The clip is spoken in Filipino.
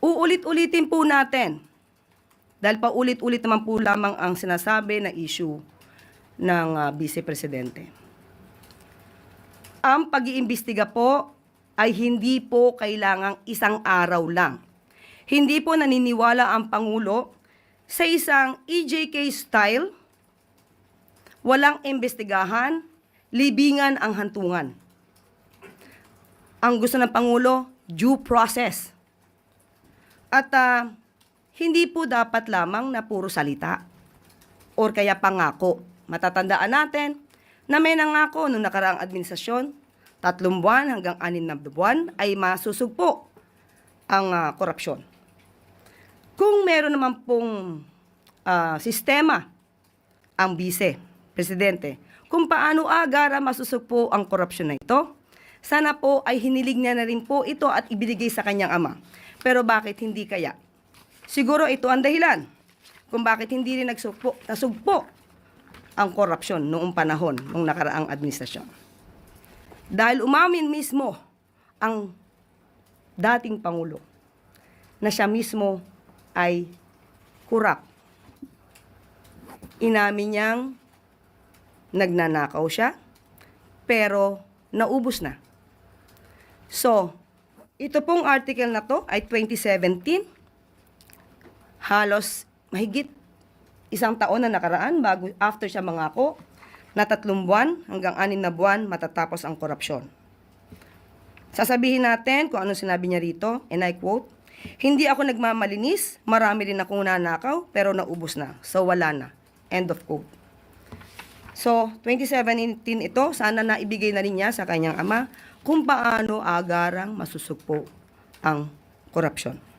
Uulit-ulitin po natin. Dahil pa ulit-ulit naman po lamang ang sinasabi na issue ng ah, Vice Presidente. Ang pag-iimbestiga po ay hindi po kailangang isang araw lang. Hindi po naniniwala ang Pangulo sa isang EJK style, walang imbestigahan, libingan ang hantungan. Ang gusto ng Pangulo, due process. At ah, hindi po dapat lamang na puro salita or kaya pangako. Matatandaan natin na may nangako noong nakaraang administrasyon, tatlong buwan hanggang anim na buwan ay masusugpo ang ah, korupsyon. Kung meron naman pong ah, sistema ang vice, presidente, kung paano agara masusugpo ang korupsyon na ito, sana po ay hinilig niya na rin po ito at ibinigay sa kanyang ama. Pero bakit hindi kaya? Siguro ito ang dahilan kung bakit hindi rin nagsugpo, nasugpo ang korupsyon noong panahon ng nakaraang administrasyon. Dahil umamin mismo ang dating Pangulo na siya mismo ay kurap. Inamin niyang nagnanakaw siya, pero naubos na. So, ito pong article na to ay 2017. Halos mahigit isang taon na nakaraan bago after siya mangako na tatlong buwan hanggang anin na buwan matatapos ang korupsyon. Sasabihin natin kung ano sinabi niya rito, and I quote, Hindi ako nagmamalinis, marami rin akong nanakaw, pero naubos na. So wala na. End of quote. So, 2017 ito, sana na ibigay na rin niya sa kanyang ama kung paano agarang masusugpo ang korupsyon.